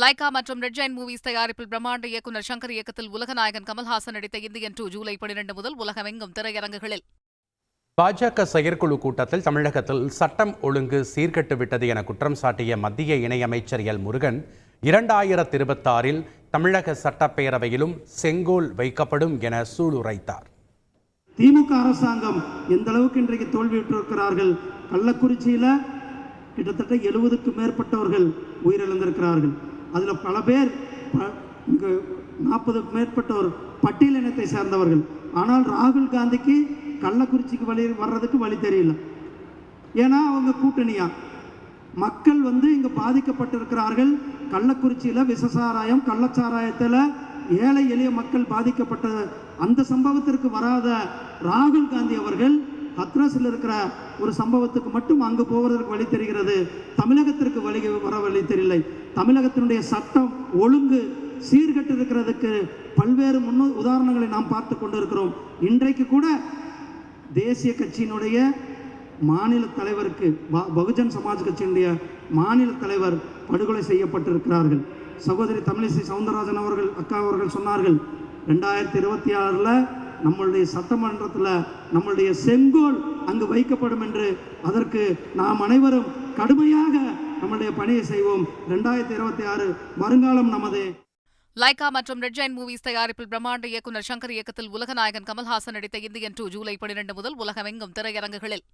Lyca மற்றும் red Jain movies தயாரிப்பில் பிரம்மாண்ட இயக்குநர் சங்கர் இயக்கத்தில் உலகநாயகன் கமல்ஹாசன் நடித்த இந்தியன் டூ ஜூலை பனிரெண்டு முதல் உலகமெங்கும் திரையரங்குகளில். பாஜக செயற்குழு கூட்டத்தில் தமிழகத்தில் சட்டம் ஒழுங்கு சீர்கெட்டு விட்டது என குற்றம் சாட்டிய மத்திய இணையமைச்சர் எல் முருகன் இரண்டாயிரத்தி இருபத்தாறில் தமிழக சட்டப்பேரவையிலும் செங்கோல் வைக்கப்படும் என சூளுரைத்தார். திமுக அரசாங்கம் எந்த அளவுக்கு இன்றைக்கு தோல்வியுற்றிருக்கிறார்கள்? கள்ளக்குறிச்சியில் கிட்டத்தட்ட எழுபதுக்கும் மேற்பட்டவர்கள் உயிரிழந்திருக்கிறார்கள். அதில் பல பேர் ப- இங்கு ஒரு மேற்பட்டோர் பட்டியலினத்தை சேர்ந்தவர்கள். ஆனால் ராகுல் காந்திக்கு கள்ளக்குறிச்சிக்கு வழி வர்றதுக்கு வழி தெரியல. ஏன்னா அவங்க கூட்டணியா? மக்கள் வந்து இங்கே பாதிக்கப்பட்டிருக்கிறார்கள். கள்ளக்குறிச்சியில் விசசாராயம் கள்ளச்சாராயத்தில் ஏழை எளிய மக்கள் பாதிக்கப்பட்ட அந்த சம்பவத்திற்கு வராத ராகுல் காந்தி அவர்கள் ஹத்ராஸில் இருக்கிற ஒரு சம்பவத்துக்கு மட்டும் அங்கு போவதற்கு வழி தெரிகிறது. தமிழகத்திற்கு வழி வர வழி தெரியலை. தமிழகத்தினுடைய சட்டம் ஒழுங்கு சீர்கெட்டு இருக்கிறதுக்கு பல்வேறு முன்னு உதாரணங்களை நாம் பார்த்து கொண்டிருக்கிறோம். இன்றைக்கு கூட தேசிய கட்சியினுடைய மாநில தலைவருக்கு ப- பகுஜன் சமாஜ் கட்சியினுடைய மாநில தலைவர் படுகொலை செய்யப்பட்டிருக்கிறார்கள். சகோதரி தமிழிசை சவுந்தரராஜன் அவர்கள் அக்கா அவர்கள் சொன்னார்கள் ரெண்டாயிரத்தி இருபத்தி ஆறில் நம்மளுடைய சட்டமன்றத்தில் நம்மளுடைய செங்கோல் அங்கு வைக்கப்படும் என்று அதற்கு நாம் அனைவரும் கடுமையாக நம்முடைய பணியை செய்வோம். ரெண்டாயிரத்தி இருபத்தி ஆறு வருங்காலம் நமது லைகா மற்றும் ரெட் ஜெயின் மூவிஸ் தயாரிப்பில் பிரம்மாண்ட இயக்குநர் சங்கர் இயக்கத்தில் உலகநாயகன் கமல்ஹாசன் நடித்த இந்தியன் டூ ஜூலை பனிரெண்டு முதல் உலகமெங்கும் திரையரங்குகளில்.